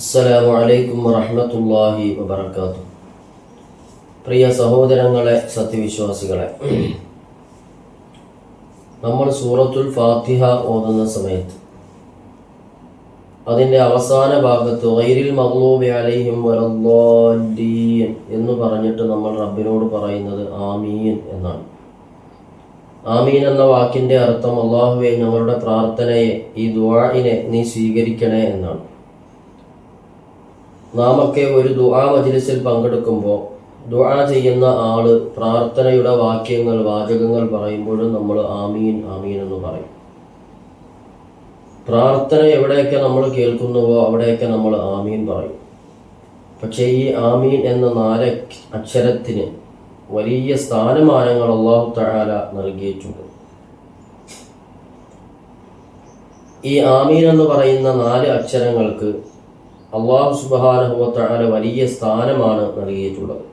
അസ്സലാമു അലൈക്കും വറഹ്മത്തുള്ളാഹി വബറകാതുഹു. പ്രിയ സഹോദരങ്ങളെ സത്യവിശ്വാസികളെ നമ്മൾ സൂറത്തുൽ ഫാത്തിഹ ഓതുന്ന സമയത്ത് അതിന്റെ അവസാന ഭാഗത്ത് വൈരിൽ മഗ്ലൂബി അലൈഹിം വലദ്ദാല്ലീൻ എന്ന് പറഞ്ഞിട്ട് നമ്മൾ റബ്ബിനോട് പറയുന്നത് ആമീൻ എന്നാണ്. ആമീൻ എന്ന വാക്കിന്റെ അർത്ഥം അള്ളാഹുവെ ഞങ്ങളുടെ പ്രാർത്ഥനയെ ഈ ദുആഇനെ നീ സ്വീകരിക്കണേ എന്നാണ്. നാമൊക്കെ ഒരു ദുആ മജ്ലിസിൽ പങ്കെടുക്കുമ്പോൾ ദുആ ചെയ്യുന്ന ആൾ പ്രാർത്ഥനയുടെ വാക്യങ്ങൾ വാചകങ്ങൾ പറയുമ്പോഴും നമ്മൾ ആമീൻ ആമീൻ എന്ന് പറയും. പ്രാർത്ഥന എവിടെയൊക്കെ നമ്മൾ കേൾക്കുന്നുവോ അവിടെയൊക്കെ നമ്മൾ ആമീൻ പറയും. പക്ഷേ ഈ ആമീൻ എന്ന നാല് അക്ഷരത്തിന് വലിയ സ്ഥാനമാനങ്ങൾ അള്ളാഹു തആല നൽകിയിട്ടുണ്ട്. ഈ ആമീൻ എന്ന് പറയുന്ന നാല് അക്ഷരങ്ങൾക്ക് അള്ളാഹു സുബാനുഭവത്താല വലിയ സ്ഥാനമാണ് നൽകിയിട്ടുള്ളത്.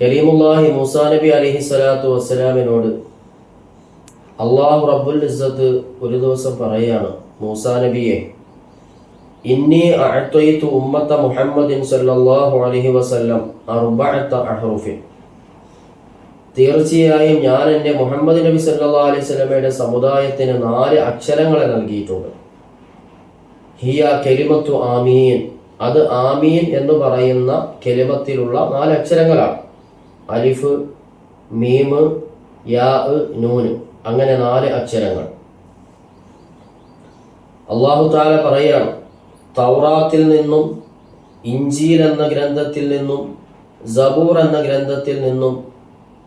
കരീമുല്ലാഹി മൂസാ നബി അലഹി സ്വലാത്തു വസ്സലാമിനോട് അള്ളാഹു റബ്ബുൽ ഇസ്സത്ത് ഒരു ദിവസം പറയാണ് മൂസാ നബിയെ ഇന്നി അഅത്വയ്തു ഉമ്മത്ത മുഹമ്മദിൻ സല്ലല്ലാഹു അലൈഹി വസല്ലം അർബഅത്ത അഹ്റുഫിൻ. തീർച്ചയായും ഞാൻ എന്റെ മുഹമ്മദ് നബി സല്ലാ അലൈഹി സ്വലമയുടെ സമുദായത്തിന് നാല് അക്ഷരങ്ങളെ നൽകിയിട്ടുണ്ട്. ഹിയ കെലിമത്തു ആമീൻ. അത് ആമീൻ എന്ന് പറയുന്ന കെലിമത്തിലുള്ള നാല് അക്ഷരങ്ങളാണ് അലിഫ് മീമ് യാ നൂന് അങ്ങനെ നാല് അക്ഷരങ്ങൾ. അള്ളാഹു താല പറയാണ് തൗറാത്തിൽ നിന്നും ഇഞ്ചീൽ എന്ന ഗ്രന്ഥത്തിൽ നിന്നും സബൂർ എന്ന ഗ്രന്ഥത്തിൽ നിന്നും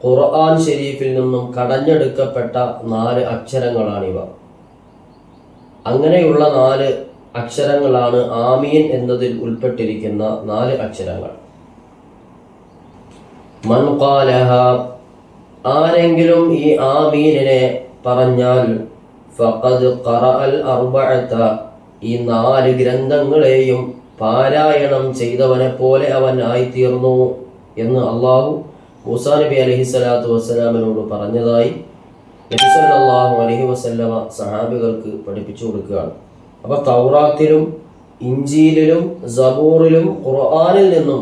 ഖുർആൻ ഷെരീഫിൽ നിന്നും കടഞ്ഞെടുക്കപ്പെട്ട നാല് അക്ഷരങ്ങളാണിവ. അങ്ങനെയുള്ള നാല് അക്ഷരങ്ങളാണ് ആമീൻ എന്നതിൽ ഉൾപ്പെട്ടിരിക്കുന്ന നാല് അക്ഷരങ്ങൾ. മൻകാലഹ ആരെങ്കിലും ഈ ആമീനിനെ പറഞ്ഞാൽ ഫഖദ് ഖറഅൽ അർബഅത ഈ നാല് ഗ്രന്ഥങ്ങളെയും പാരായണം ചെയ്തവനെ പോലെ അവൻ ആയിത്തീർന്നു എന്ന് അള്ളാഹു മൂസാ നബി അലൈഹി സ്വലാത്തു വസ്സലാമിനോട് പറഞ്ഞതായി നബി സല്ലല്ലാഹു അലൈഹി വസല്ലമ സഹാബികൾക്ക് പഠിപ്പിച്ചു കൊടുക്കുകയാണ്. അപ്പൊ തൗറാത്തിലും ഇഞ്ചിയിലും സബൂറിലും ഖുർആാനിൽ നിന്നും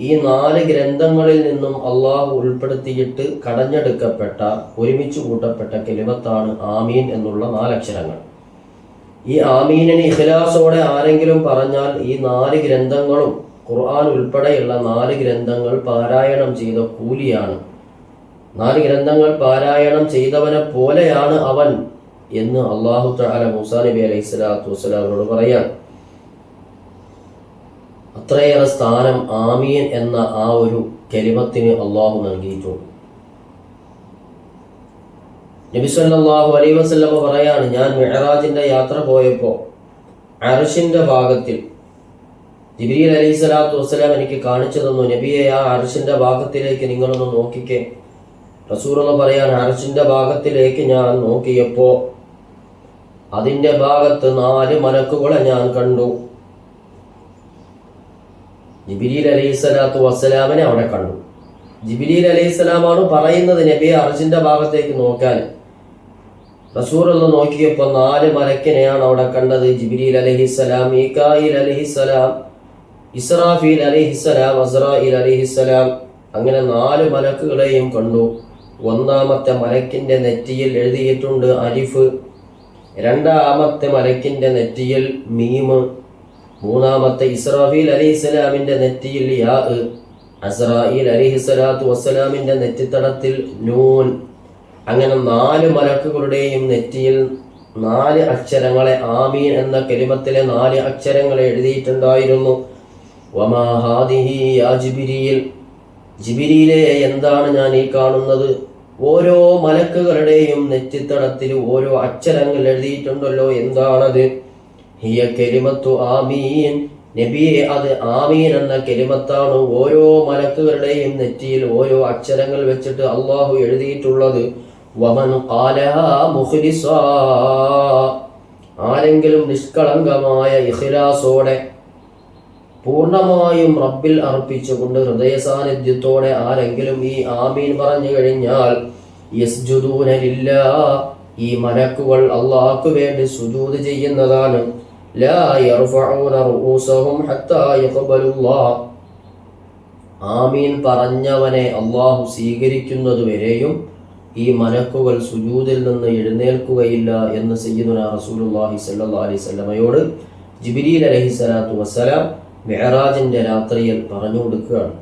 ഈ നാല് ഗ്രന്ഥങ്ങളിൽ നിന്നും അള്ളാഹു ഉൾപ്പെടുത്തിയിട്ട് കടഞ്ഞെടുക്കപ്പെട്ട ഒരുമിച്ച് കൂട്ടപ്പെട്ട കെലിമത്താണ് ആമീൻ എന്നുള്ള നാലക്ഷരങ്ങൾ. ഈ ആമീനിന് ഇഖ്ലാസോടെ ആരെങ്കിലും പറഞ്ഞാൽ ഈ നാല് ഗ്രന്ഥങ്ങളും ഖുർആൻ ഉൾപ്പെടെയുള്ള നാല് ഗ്രന്ഥങ്ങൾ പാരായണം ചെയ്ത കൂലിയാണ്. നാല് ഗ്രന്ഥങ്ങൾ പാരായണം ചെയ്തവനെ പോലെയാണ് അവൻ. എന്ന് അള്ളാഹു താല മൂസാ നബി അലൈഹി സ്വലാത്തു വസ്സലാമിനോട് പറയാൻ. അത്രയേറെ സ്ഥാനം ആമീൻ എന്ന ആ ഒരു കരിമത്തിന് അള്ളാഹു നൽകിയിട്ടുണ്ട്. നബി സല്ലല്ലാഹു അലൈഹി വസല്ലമ പറയാണ് ഞാൻ മെഹറാജിന്റെ യാത്ര പോയപ്പോൾ അർഷിന്റെ ഭാഗത്തിൽ ജിബ്രീൽ അലൈഹി സ്വലാത്തു വസ്സലാം എനിക്ക് കാണിച്ചു തന്നു നബിയെ ആ അർഷിന്റെ ഭാഗത്തിലേക്ക് നിങ്ങളൊന്ന് നോക്കിക്കേ. റസൂർ എന്ന് പറയാൻ അർഷിന്റെ ഭാഗത്തിലേക്ക് ഞാൻ നോക്കിയപ്പോ അതിന്റെ ഭാഗത്ത് നാല് മലക്കുകളെ ഞാൻ കണ്ടു. ജിബിലീൽ അലൈഹി സ്വലാത്തു വസ്സലാമിനെ അവിടെ കണ്ടു. ജിബിലീൽ അലൈഹി സ്വലാമാണ് പറയുന്നത് നബിയെ അർജിന്റെ ഭാഗത്തേക്ക് നോക്കാൻ. റസൂർ എന്ന് നോക്കിയപ്പോൾ നാല് മലക്കിനെയാണ് അവിടെ കണ്ടത്. ജിബിലീൽ അലഹിസ്സലാം ഈക്കായിൽ അലഹിസ്സലാം ഇസ്രാഫീൽ അലഹിസ്സലാം അസ്രായിൽ അലഹിസ്സലാം അങ്ങനെ നാല് മലക്കുകളെയും കണ്ടു. ഒന്നാമത്തെ മലക്കിന്റെ നെറ്റിയിൽ എഴുതിയിട്ടുണ്ട് അലിഫ് രണ്ടാമത്തെ മലക്കിന്റെ നെറ്റിയിൽ മീമ് മൂന്നാമത്തെ ഇസ്രാഫീൽ അലൈഹി സ്വലാമിന്റെ നെറ്റിയിൽ യാ അസ്രായിൽ അലിഹിസ്സലാത്തു വസ്സലാമിന്റെ നെറ്റിത്തടത്തിൽ നൂൻ. അങ്ങനെ നാല് മലക്കുകളുടെയും നെറ്റിയിൽ നാല് അക്ഷരങ്ങളെ ആമീൻ എന്ന കെലിമത്തിലെ നാല് അക്ഷരങ്ങളെ എഴുതിയിട്ടുണ്ടായിരുന്നു. വമാ ഹാദിഹി ജിബിരിയിൽ ജിബിരിയിലെ എന്താണ് ഞാൻ ഈ കാണുന്നത്? ഓരോ മലക്കുകളുടെയും നെറ്റിത്തടത്തിൽ ഓരോ അക്ഷരങ്ങൾ എഴുതിയിട്ടുണ്ടല്ലോ. എന്താണത്? ഹിയ കെലിമത്തു ആമീൻ. നബിയെ അത് ആമീൻ എന്ന കെലിമത്താണ് ഓരോ മലക്കുകളുടെയും നെറ്റിയിൽ ഓരോ അക്ഷരങ്ങൾ വെച്ചിട്ട് അള്ളാഹു എഴുതിയിട്ടുള്ളത്. വമൻ മുഖ്ലിസാ. ആരെങ്കിലും നിഷ്കളങ്കമായ ഇഖ്ലാസോടെ പൂർണമായും റബ്ബിൽ അർപ്പിച്ചുകൊണ്ട് ഹൃദയ സാന്നിധ്യത്തോടെ ആരെങ്കിലും ഈ ആമീൻ പറഞ്ഞു കഴിഞ്ഞാൽ യസ്ജുദൂനലില്ല ഈ മലക്കുകൾ അള്ളാഹ്ക്കു വേണ്ടി സുജൂത് ചെയ്യുന്നതാണ്. ആമീൻ പറഞ്ഞവനെ അള്ളാഹു സ്വീകരിക്കുന്നതുവരെയും ഈ മലക്കുകൾ സുജൂതിൽ നിന്ന് എഴുന്നേൽക്കുകയില്ല എന്ന് സയ്യിദുന സല്ലല്ലാഹി അലൈഹി അലൈവല്ലമയോട് ജിബിരിൽ അലഹി സലാത്തു വസ്സലാം മെഹറാജിന്റെ രാത്രിയിൽ പറഞ്ഞു കൊടുക്കുകയാണ്.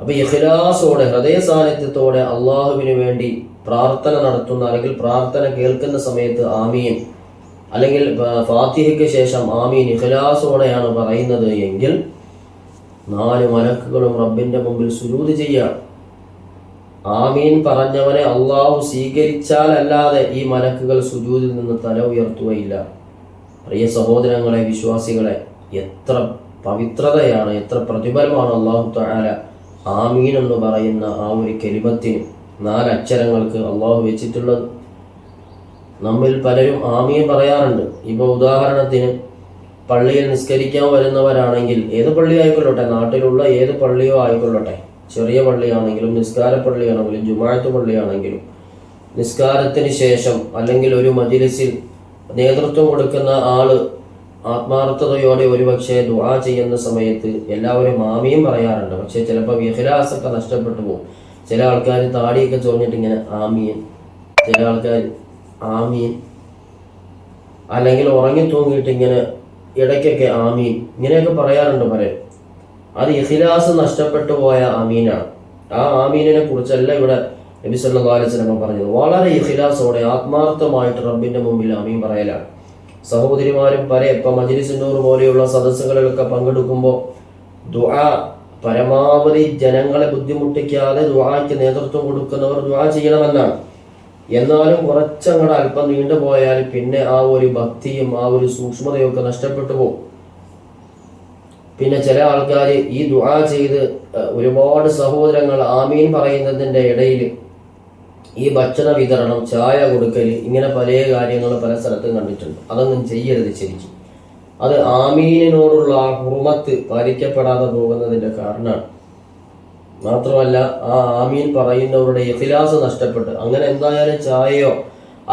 അപ്പോൾ ഇഖ്ലാസോടെ ഹൃദയ സാന്നിധ്യത്തോടെ അള്ളാഹുവിന് വേണ്ടി പ്രാർത്ഥന നടത്തുന്ന അല്ലെങ്കിൽ പ്രാർത്ഥന കേൾക്കുന്ന സമയത്ത് ആമീൻ അല്ലെങ്കിൽ ഫാത്തിഹയ്ക്ക് ശേഷം ആമീൻ ഇഖ്ലാസോടെയാണ് പറയുന്നത് എങ്കിൽ നാല് മലക്കുകളും റബ്ബിന്റെ മുമ്പിൽ സുരൂത് ചെയ്യാം. ആമീൻ പറഞ്ഞവനെ അള്ളാഹു സ്വീകരിച്ചാലല്ലാതെ ഈ മലക്കുകൾ സുജൂതിൽ നിന്ന് തല ഉയർത്തുകയില്ല. പ്രിയ സഹോദരങ്ങളെ വിശ്വാസികളെ എത്ര പവിത്രതയാണ് എത്ര പ്രതിഫലമാണ് അള്ളാഹു താല ആമീൻ എന്ന് പറയുന്ന ആ ഒരു കെലിമത്തിന് നാലക്ഷരങ്ങൾക്ക് അള്ളാഹു വെച്ചിട്ടുള്ളത്. നമ്മിൽ പലരും ആമീൻ പറയാറുണ്ട്. ഇപ്പോൾ ഉദാഹരണത്തിന് പള്ളിയിൽ നിസ്കരിക്കാൻ വരുന്നവരാണെങ്കിൽ ഏത് പള്ളി ആയിക്കൊള്ളട്ടെ? നാട്ടിലുള്ള ഏത് പള്ളിയോ ആയിക്കൊള്ളട്ടെ. ചെറിയ പള്ളിയാണെങ്കിലും നിസ്കാര പള്ളിയാണെങ്കിലും ജുമാഴത്ത് പള്ളിയാണെങ്കിലും നിസ്കാരത്തിന് ശേഷം അല്ലെങ്കിൽ ഒരു മജിലിസിൽ നേതൃത്വം കൊടുക്കുന്ന ആൾ ആത്മാർത്ഥതയോടെ ഒരുപക്ഷെ ദുആ ചെയ്യുന്ന സമയത്ത് എല്ലാവരും മാമിയും പറയാറുണ്ട്. പക്ഷെ ചിലപ്പോൾ വിഹലാസൊക്കെ നഷ്ടപ്പെട്ടു പോകും. ചില ആൾക്കാർ താടിയൊക്കെ ചൊറിഞ്ഞിട്ട് ഇങ്ങനെ ആമീൻ ചില ആൾക്കാർ ആമീൻ അല്ലെങ്കിൽ ഉറങ്ങി തൂങ്ങിയിട്ട് ഇങ്ങനെ ഇടയ്ക്കൊക്കെ ആമീൻ ഇങ്ങനെയൊക്കെ പറയാറുണ്ട് പലരും. അത് ഇഖിലാസ് നഷ്ടപ്പെട്ടു പോയ ആമീനാണ്. ആ ആമീനിനെ കുറിച്ചല്ല ഇവിടെ നബി സല്ലല്ലാഹു അലൈഹി വസല്ലം പറഞ്ഞത്. വളരെ ഇഖിലാസോടെ ആത്മാർത്ഥമായിട്ട് റബ്ബിന്റെ മുമ്പിൽ ആമീൻ പറയലാണ്. സഹോദരിമാരും പല ഇപ്പൊ മജ്ലിസിനൂർ പോലെയുള്ള സദസ്സുകളിലൊക്കെ പങ്കെടുക്കുമ്പോൾ ദുആ പരമാവധി ജനങ്ങളെ ബുദ്ധിമുട്ടിക്കാതെ ദുആയ്ക്ക് നേതൃത്വം കൊടുക്കുന്നവർ ദുആ ചെയ്യണമെന്നാണ്. എന്നാലും കുറച്ചങ്ങടെ അല്പം നീണ്ടുപോയാൽ പിന്നെ ആ ഒരു ഭക്തിയും ആ ഒരു സൂക്ഷ്മതയും ഒക്കെ നഷ്ടപ്പെട്ടു പോകും. പിന്നെ ചില ആൾക്കാർ ഈ ദുആ ചെയ്ത് ഒരുപാട് സഹോദരങ്ങൾ ആമീൻ പറയുന്നതിന്റെ ഇടയിൽ ഈ ഭക്ഷണ വിതരണം ചായ കൊടുക്കൽ ഇങ്ങനെ പല കാര്യങ്ങൾ പല സ്ഥലത്തും കണ്ടിട്ടുണ്ട്. അതൊന്നും ചെയ്യരുത് ശരിക്കും. അത് ആമീനിനോടുള്ള ആ ഹുർമത്ത് പാലിക്കപ്പെടാതെ പോകുന്നതിന്റെ കാരണമാണ്. മാത്രമല്ല ആ ആമീൻ പറയുന്നവരുടെ എഫിലാസ് നഷ്ടപ്പെട്ട് അങ്ങനെ എന്തായാലും ചായയോ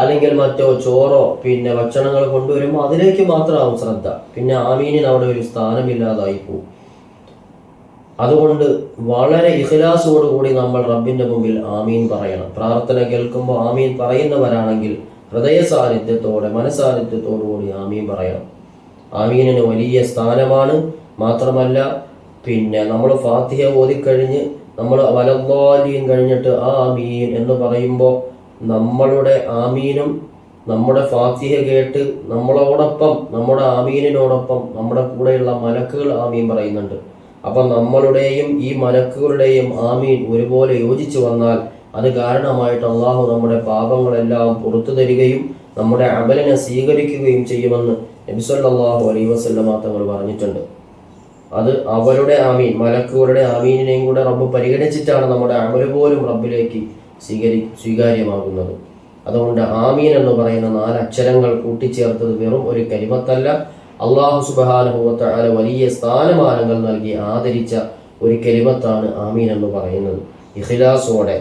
അല്ലെങ്കിൽ മറ്റോ ചോറോ പിന്നെ ഭക്ഷണങ്ങൾ കൊണ്ടുവരുമ്പോൾ അതിലേക്ക് മാത്രമാവും ശ്രദ്ധ. പിന്നെ ആമീനിന് അവിടെ ഒരു സ്ഥാനമില്ലാതായി പോകും അതുകൊണ്ട് വളരെ കൂടി നമ്മൾ റബ്ബിന്റെ മുമ്പിൽ ആമീൻ പറയണം. പ്രാർത്ഥന കേൾക്കുമ്പോൾ ആമീൻ പറയുന്നവരാണെങ്കിൽ ഹൃദയ സാന്നിധ്യത്തോടെ കൂടി ആമീൻ പറയണം. ആമീനിന് വലിയ സ്ഥാനമാണ്. മാത്രമല്ല പിന്നെ നമ്മൾ ഫാത്തിഹ ഓതിക്കഴിഞ്ഞ് നമ്മൾ വലദ്വാലീൻ കഴിഞ്ഞിട്ട് ആ ആമീൻ എന്ന് പറയുമ്പോൾ നമ്മളുടെ ആമീനും നമ്മുടെ ഫാത്തിഹ കേട്ട് നമ്മളോടൊപ്പം നമ്മുടെ ആമീനിനോടൊപ്പം നമ്മുടെ കൂടെയുള്ള മലക്കുകൾ ആമീൻ പറയുന്നുണ്ട്. അപ്പം നമ്മളുടെയും ഈ മലക്കുകളുടെയും ആമീൻ ഒരുപോലെ യോജിച്ചു വന്നാൽ അത് കാരണമായിട്ട് അള്ളാഹു നമ്മുടെ പാപങ്ങളെല്ലാം പുറത്തു തരികയും നമ്മുടെ അമലിനെ സ്വീകരിക്കുകയും ചെയ്യുമെന്ന് നബിസല്ലാഹു അലൈ വസല്ലമ തങ്ങൾ പറഞ്ഞിട്ടുണ്ട്. അത് അവരുടെ ആമീൻ മലക്കുകളുടെ ആമീനിനെയും കൂടെ റബ്ബ് പരിഗണിച്ചിട്ടാണ് നമ്മുടെ അമൽ പോലും റബ്ബിലേക്ക് സ്വീകരി സ്വീകാര്യമാകുന്നത്. അതുകൊണ്ട് ആമീൻ എന്ന് പറയുന്ന നാല് അക്ഷരങ്ങൾ കൂട്ടിച്ചേർത്തത് വെറും ഒരു കരിമത്തല്ല അള്ളാഹു സുബാനുഭവത്താല വലിയ സ്ഥാനമാനങ്ങൾ നൽകി ആദരിച്ച ഒരു കെലിമത്താണ് ആമീൻ എന്ന് പറയുന്നത്. ഇഖിലാസോടെ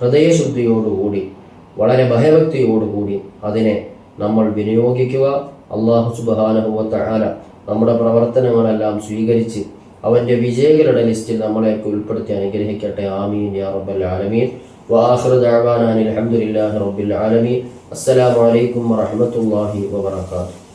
ഹൃദയശുദ്ധിയോടുകൂടി വളരെ ഭയഭക്തിയോടുകൂടി അതിനെ നമ്മൾ വിനിയോഗിക്കുക. അള്ളാഹു സുബാനുഭവത്താല നമ്മുടെ പ്രവർത്തനങ്ങളെല്ലാം സ്വീകരിച്ച് അവന്റെ വിജയികളുടെ ലിസ്റ്റിൽ നമ്മളെയൊക്കെ ഉൾപ്പെടുത്തി അനുഗ്രഹിക്കട്ടെ. ആമീൻ യാ റബ്ബൽ ആലമീൻ. ദഅവാനാ അനിൽ ഹംദുലില്ലാഹി റബ്ബിൽ ആലമീൻ. അസ്സലാമു അലൈക്കും വറഹ്മത്തുള്ളാഹി വബറകാതുഹു.